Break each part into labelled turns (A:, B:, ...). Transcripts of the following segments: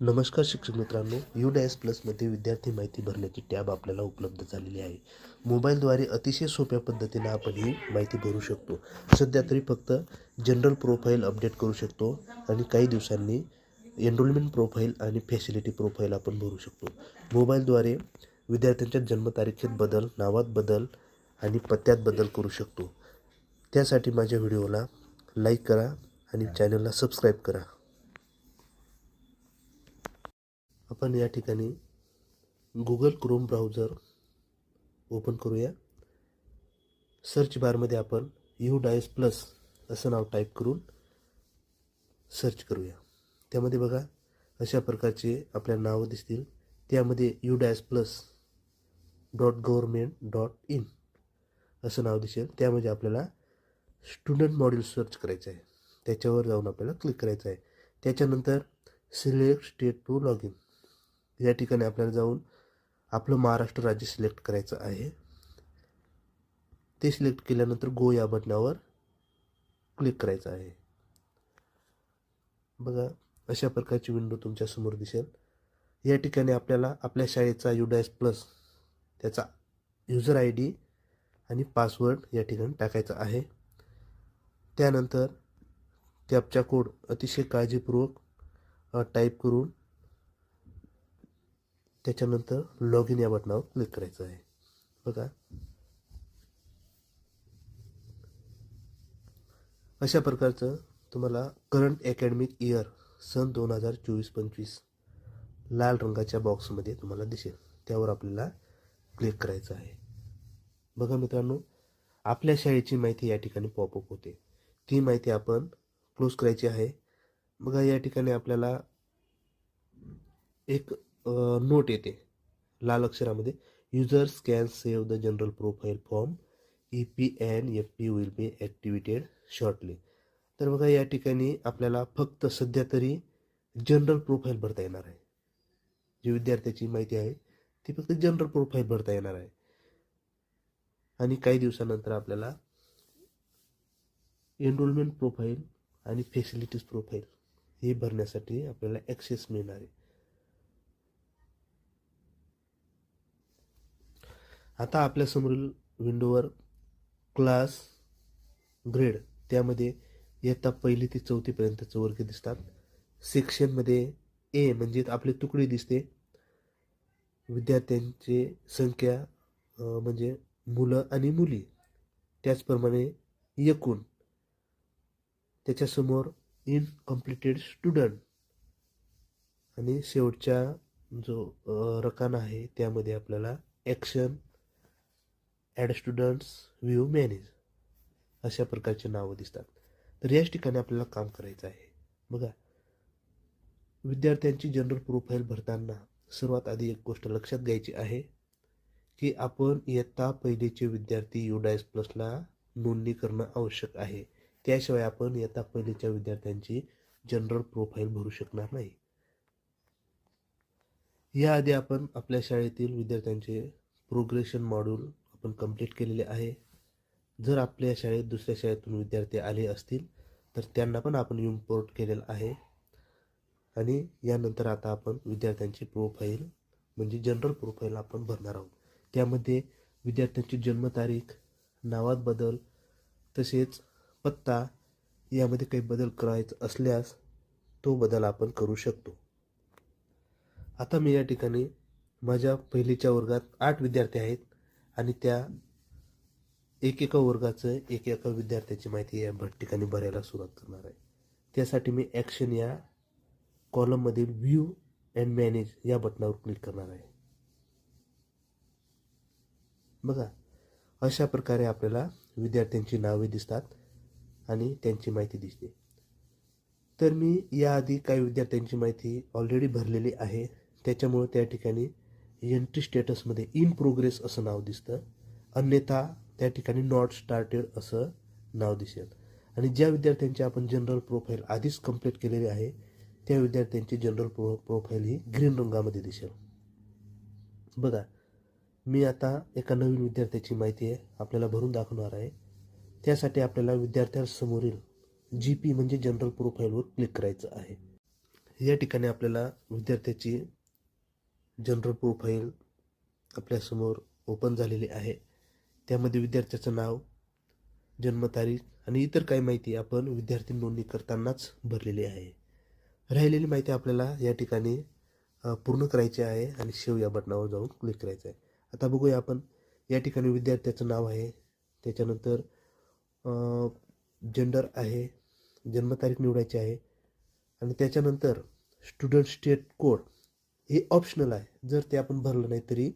A: नमस्कार शिक्षक मित्रांनो यू डी एस प्लसमध्ये विद्यार्थी माहिती भरण्याची टॅब आपल्याला उपलब्ध झालेली आहे. मोबाईलद्वारे अतिशय सोप्या पद्धतीने आपण ही माहिती भरू शकतो. सध्या तरी फक्त जनरल प्रोफाईल अपडेट करू शकतो आणि काही दिवसांनी एनरोलमेंट प्रोफाईल आणि फॅसिलिटी प्रोफाईल आपण भरू शकतो. मोबाईलद्वारे विद्यार्थ्यांच्या जन्मतारखेत बदल नावात बदल आणि पत्त्यात बदल करू शकतो. त्यासाठी माझ्या व्हिडिओला लाईक करा आणि चॅनलला सबस्क्राईब करा. आपण या ठिकाणी गुगल क्रोम ब्राउझर ओपन करूया. सर्च बारमध्ये आपण यू डायस प्लस असं नाव टाईप करून सर्च करूया. त्यामध्ये बघा अशा प्रकारचे आपल्याला नावं दिसतील. त्यामध्ये U DISE plus dot government dot in असं नाव दिसेल. त्यामध्ये आपल्याला स्टुडंट मॉड्यूल सर्च करायचं आहे. त्याच्यावर जाऊन आपल्याला क्लिक करायचं आहे. त्याच्यानंतर select state to log in या ठिकाणी आपल्याला जाऊन आपलं महाराष्ट्र राज्य सिलेक्ट करायचं आहे. ते सिलेक्ट केल्यानंतर गो या बटनावर क्लिक करायचं आहे. बघा अशा प्रकारची विंडो तुमच्यासमोर दिसेल. या ठिकाणी आपल्याला आपल्या शाळेचा युडायस प्लस त्याचा युजर आय डी आणि पासवर्ड या ठिकाणी टाकायचा आहे. त्यानंतर कॅपचा कोड अतिशय काळजीपूर्वक टाईप करून त्याच्यानंतर लॉग इन या बटनावर क्लिक करायचं आहे. बघा. अशा प्रकारचं तुम्हाला करंट अकॅडमिक इयर सन दोन हजार चोवीस पंचवीस लाल रंगाच्या बॉक्समध्ये तुम्हाला दिसेल. त्यावर आपल्याला क्लिक करायचं आहे. बघा मित्रांनो आपल्या शाळेची माहिती या ठिकाणी पॉपअप होते. ती माहिती आपण क्लोज करायची आहे. बघा या ठिकाणी आपल्याला एक नोट येते. लाल अक्षरामध्ये users can save the general profile form E P and F P will be activated shortly तर बघा या ठिकाणी आपल्याला फक्त सध्या तरी जनरल प्रोफाईल भरता येणार आहे. जी विद्यार्थ्याची माहिती आहे ती फक्त जनरल प्रोफाईल भरता येणार आहे. आणि काही दिवसानंतर आपल्याला एनरोलमेंट प्रोफाईल आणि फॅसिलिटीज प्रोफाईल हे भरण्यासाठी आपल्याला ॲक्सेस मिळणार आहे. आता आपल्यासमोरील विंडोवर क्लास ग्रेड त्यामध्ये इयत्ता पहिली ते चौथीपर्यंतचे वर्ग दिसतात. सेक्शनमध्ये ए म्हणजे आपली तुकडी दिसते. विद्यार्थ्यांची संख्या म्हणजे मुलं आणि मुली. त्याचप्रमाणे एकूण. त्याच्यासमोर इनकम्प्लिटेड स्टुडंट आणि शेवटच्या जो रकाना आहे त्यामध्ये आपल्याला action add students view manage अशा प्रकारचे नावं दिसतात. तर याच ठिकाणी आपल्याला काम करायचं आहे. बघा. विद्यार्थ्यांची जनरल प्रोफाईल भरताना सर्वात आधी एक गोष्ट लक्षात घ्यायची आहे की आपण इयत्ता पहिलीचे विद्यार्थी युडायस प्लसला नोंदणी करणं आवश्यक आहे. त्याशिवाय आपण इयत्ता पहिलीच्या विद्यार्थ्यांची जनरल प्रोफाईल भरू शकणार नाही. याआधी आपण आपल्या शाळेतील विद्यार्थ्यांचे प्रोग्रेशन मॉड्यूल आपण कंप्लीट केलेले आहे. जर आपल्या शाळेत दुसऱ्या शाळेतून विद्यार्थी आले असतील तर त्यांना पण आपण इम्पोर्ट केलेलं आहे. आणि यानंतर आता आपण विद्यार्थ्यांची प्रोफाईल म्हणजे जनरल प्रोफाईल आपण भरणार आहोत. त्यामध्ये विद्यार्थ्यांची जन्मतारीख नावात बदल तसेच पत्ता यामध्ये काही बदल करायचा असल्यास तो बदल आपण करू शकतो. आता मी या ठिकाणी माझ्या पहिलीच्या वर्गात आठ विद्यार्थी आहेत. आणि त्या एक एका वर्गाचं एक एका विद्यार्थ्याची माहिती या ठिकाणी भरायला सुरुवात करणार आहे. त्यासाठी मी ॲक्शन या कॉलममधील व्ह्यू अँड मॅनेज या बटनावर क्लिक करणार आहे. बघा अशा प्रकारे आपल्याला विद्यार्थ्यांची नावे दिसतात आणि त्यांची माहिती दिसते. तर मी याआधी काही विद्यार्थ्यांची माहिती ऑलरेडी भरलेली आहे. त्याच्यामुळे त्या ठिकाणी एंट्री स्टेटसमध्ये इन प्रोग्रेस असं नाव दिसतं. अन्यथा त्या ठिकाणी नॉट स्टार्टेड असं नाव दिसेल. आणि ज्या विद्यार्थ्यांची आपण जनरल प्रोफाईल आधीच कंप्लीट केलेली आहे त्या विद्यार्थ्यांची जनरल प्रो प्रोफाईल ही ग्रीन रंगामध्ये दिसेल. बघा मी आता एका नवीन विद्यार्थ्याची माहिती आहे आपल्याला भरून दाखवणार आहे. त्यासाठी आपल्याला विद्यार्थ्यांसमोरील जी पी म्हणजे जनरल प्रोफाईलवर क्लिक करायचं आहे. या ठिकाणी आपल्याला विद्यार्थ्याची जनरल प्रोफाईल आपल्यासमोर ओपन झालेली आहे. त्यामध्ये विद्यार्थ्याचं नाव जन्मतारीख आणि इतर काही माहिती आपण विद्यार्थी नोंदणी करतानाच भरलेली आहे. राहिलेली माहिती आपल्याला या ठिकाणी पूर्ण करायची आहे आणि शेव या बटनावर जाऊन क्लिक करायचं आहे. आता बघूया आपण या ठिकाणी विद्यार्थ्याचं नाव आहे. त्याच्यानंतर जेंडर आहे जन्मतारीख निवडायची आहे आणि त्याच्यानंतर स्टुडंट स्टेट कोड हे ऑप्शनल आहे. जर ते आपण भरलं नाही तरी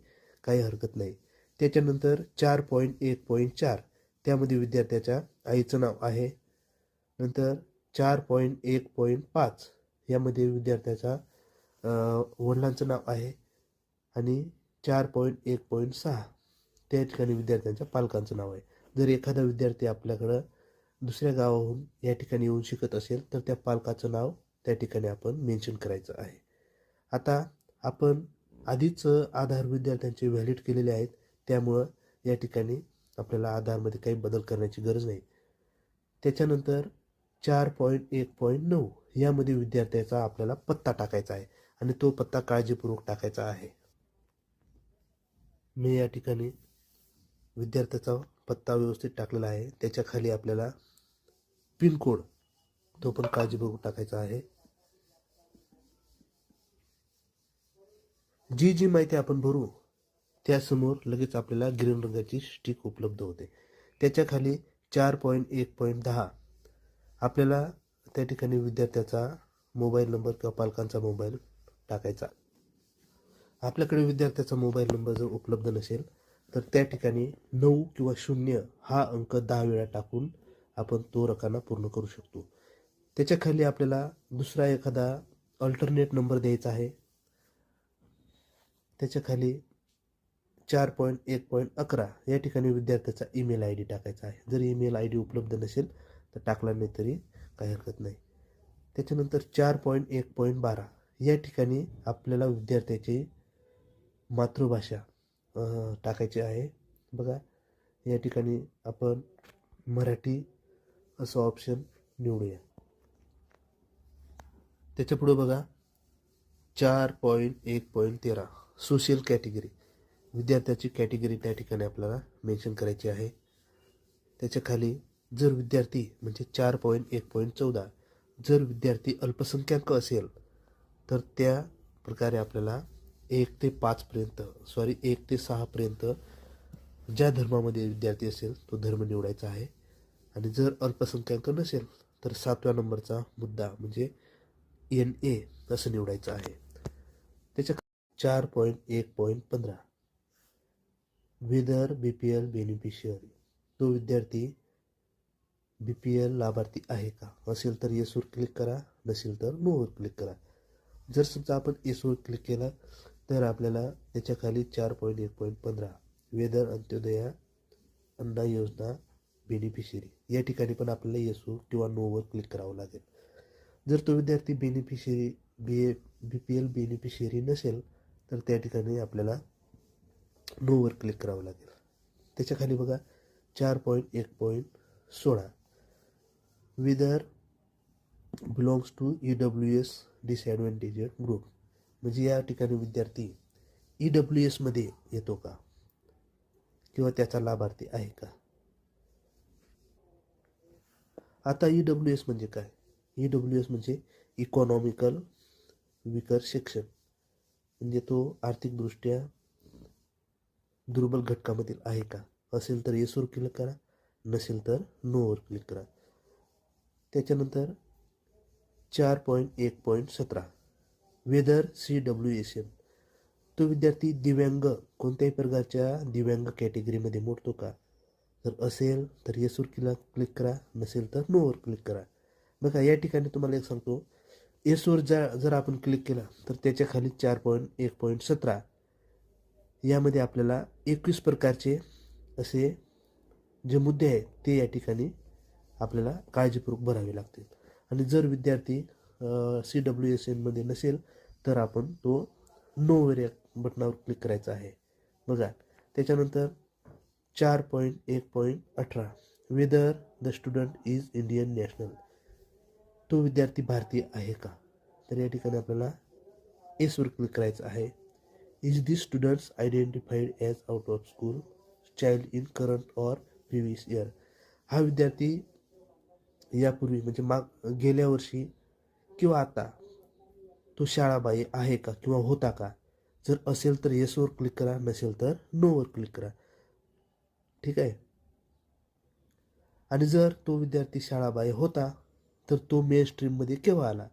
A: काही हरकत नाही. त्याच्यानंतर चार पॉईंट एक पॉईंट चार. त्यामध्ये विद्यार्थ्याच्या आईचं नाव आहे. नंतर चार पॉईंट एक पॉईंट पाच. यामध्ये विद्यार्थ्याचा वडिलांचं नाव आहे आणि चार पॉईंट एक पॉईंट सहा. त्या ठिकाणी विद्यार्थ्यांच्या पालकांचं नाव आहे. जर एखादा विद्यार्थी आपल्याकडं दुसऱ्या गावाहून या ठिकाणी येऊन शिकत असेल तर त्या पालकाचं नाव त्या ठिकाणी आपण मेन्शन करायचं आहे. आता आपण आधीच आधार विद्यार्थ्यांचे व्हॅलिड केलेले आहेत. त्यामुळं या ठिकाणी आपल्याला आधारमध्ये काही बदल करण्याची गरज नाही. त्याच्यानंतर चार पॉईंट एक पॉईंट नऊ यामध्ये विद्यार्थ्याचा आपल्याला पत्ता टाकायचा आहे आणि तो पत्ता काळजीपूर्वक टाकायचा आहे. मी या ठिकाणी विद्यार्थ्याचा पत्ता व्यवस्थित टाकलेला आहे. त्याच्याखाली आपल्याला पिनकोड तो पण काळजीपूर्वक टाकायचा आहे. जी जी माहिती आपण भरू त्यासमोर लगेच आपल्याला ग्रीन रंगाची स्टिक उपलब्ध होते. त्याच्याखाली चार पॉईंट एक पॉईंट दहा. आपल्याला त्या ठिकाणी विद्यार्थ्याचा मोबाईल नंबर किंवा पालकांचा मोबाईल टाकायचा. आपल्याकडे विद्यार्थ्याचा मोबाईल नंबर जर उपलब्ध नसेल तर त्या ठिकाणी नऊ किंवा शून्य हा अंक दहा वेळा टाकून आपण तो रकाना पूर्ण करू शकतो. त्याच्याखाली आपल्याला दुसरा एखादा अल्टरनेट नंबर द्यायचा आहे. त्याच्याखाली चार पॉईंट एक पॉईंट अकरा. या ठिकाणी विद्यार्थ्याचा ईमेल आय डी टाकायचा आहे. जर ईमेल आय डी उपलब्ध नसेल तर टाकला नाही तरी काही हरकत नाही. त्याच्यानंतर चार पॉईंट एक पॉईंट बारा. या ठिकाणी आपल्याला विद्यार्थ्याची मातृभाषा टाकायची आहे. बघा या ठिकाणी आपण मराठी असं ऑप्शन निवडूया. त्याच्यापुढं बघा चार पॉईंट एक पॉईंट तेरा. Social category. विद्यार्थ्याची कॅटेगरी त्या ठिकाणी आपल्याला मेन्शन करायची आहे. त्याच्याखाली जर विद्यार्थी म्हणजे चार पॉईंट एक पॉईंट चौदा जर विद्यार्थी अल्पसंख्याक असेल तर त्या प्रकारे आपल्याला एक ते पाचपर्यंत सॉरी एक ते सहापर्यंत ज्या धर्मामध्ये विद्यार्थी असेल तो धर्म निवडायचा आहे. आणि जर अल्पसंख्याक नसेल तर सातव्या नंबरचा मुद्दा म्हणजे एन ए असं निवडायचं आहे. चार पॉईंट एक पॉईंट पंधरा. Whether B P L beneficiary तो विद्यार्थी बी पी एल लाभार्थी आहे का? असेल तर येसवर क्लिक करा नसेल तर नोवर क्लिक करा. जर समजा आपण येसवर क्लिक केला तर आपल्याला त्याच्याखाली चार पॉईंट एक पॉईंट पंधरा. वेदर अंत्योदया अन्ना योजना बेनिफिशियरी या ठिकाणी पण आपल्याला येसवर किंवा नोवर क्लिक करावं लागेल. जर तो विद्यार्थी beneficiary be a B P L beneficiary नसेल तर त्या ठिकाणी आपल्याला नोवर क्लिक करावं लागेल. त्याच्याखाली बघा चार पॉईंट एक पॉईंट सोळा. Whether belongs to E W S disadvantaged group म्हणजे या ठिकाणी विद्यार्थी ई डब्ल्यू एसमध्ये येतो का? किंवा त्याचा लाभार्थी आहे का? आता ई डब्ल्यू एस म्हणजे काय? ई डब्ल्यू एस म्हणजे इकॉनॉमिकल विकर सेक्शन म्हणजे तो आर्थिकदृष्ट्या दुर्बल घटकामधील आहे का? असेल तर येसवर क्लिक करा. नसेल तर नोवर क्लिक करा. त्याच्यानंतर चार पॉईंट एक पॉईंट सतरा. Whether C W S N तो विद्यार्थी दिव्यांग कोणत्याही प्रकारच्या दिव्यांग कॅटेगरीमध्ये मोडतो का? जर असेल तर येसवर क्लिक क्लिक करा. नसेल तर नोवर क्लिक करा. बघा या ठिकाणी तुम्हाला एक सांगतो. एसवर जा जर आपण क्लिक केला तर त्याच्याखाली चार पॉईंट एक पॉईंट सतरा. यामध्ये आपल्याला एकवीस प्रकारचे असे जे मुद्दे आहेत ते या ठिकाणी आपल्याला काळजीपूर्वक भरावे लागतील. आणि जर विद्यार्थी सी डब्ल्यू एस एनमध्ये नसेल तर आपण तो नोवर या बटनावर क्लिक करायचा आहे. बघा त्याच्यानंतर चार पॉईंट एक पॉईंट अठरा. Whether the student is Indian national तो विद्यार्थी भारतीय आहे का? तर या ठिकाणी आपल्याला एसवर क्लिक करायचं आहे. Is the students identified as out of school child in current or previous year हा विद्यार्थी यापूर्वी म्हणजे माग गेल्या वर्षी किंवा आता तो शाळाबाई आहे का किंवा होता का? जर असेल तर येसवर क्लिक करा नसेल तर नोवर क्लिक करा. ठीक आहे? आणि जर तो विद्यार्थी शाळाबाई होता तर तो मेन स्ट्रीममध्ये केव्हा आला?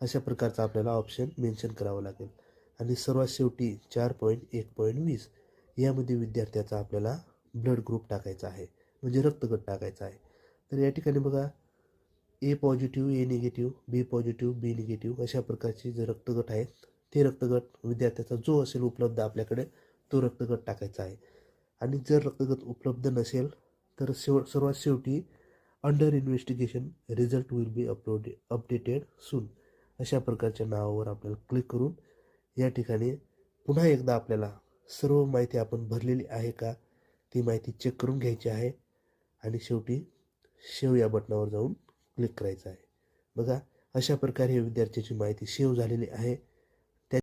A: अशा प्रकारचा आपल्याला ऑप्शन मेन्शन करावं लागेल. आणि सर्वात शेवटी चार पॉईंट एक पॉईंट वीस यामध्ये विद्यार्थ्याचा आपल्याला ब्लड ग्रुप टाकायचा आहे. म्हणजे रक्तगट टाकायचा आहे. तर या ठिकाणी बघा A positive A negative B positive B negative अशा प्रकारचे जे रक्तगट आहेत ते रक्तगट विद्यार्थ्याचा जो असेल उपलब्ध आपल्याकडे तो रक्तगट टाकायचा आहे. आणि जर रक्तगट उपलब्ध नसेल तर शेव सर्वात शेवटी under investigation result will be upload updated soon अशा प्रकारच्या नावावर आपल्याला क्लिक करून या ठिकाणी पुन्हा एकदा आपल्याला सर्व माहिती आपण भरलेली आहे का ती माहिती चेक करून घ्यायची आहे. आणि शेवटी शेव या बटनावर जाऊन क्लिक करायचं आहे. बघा अशा प्रकारे विद्यार्थ्याची माहिती सेव्ह झालेली आहे.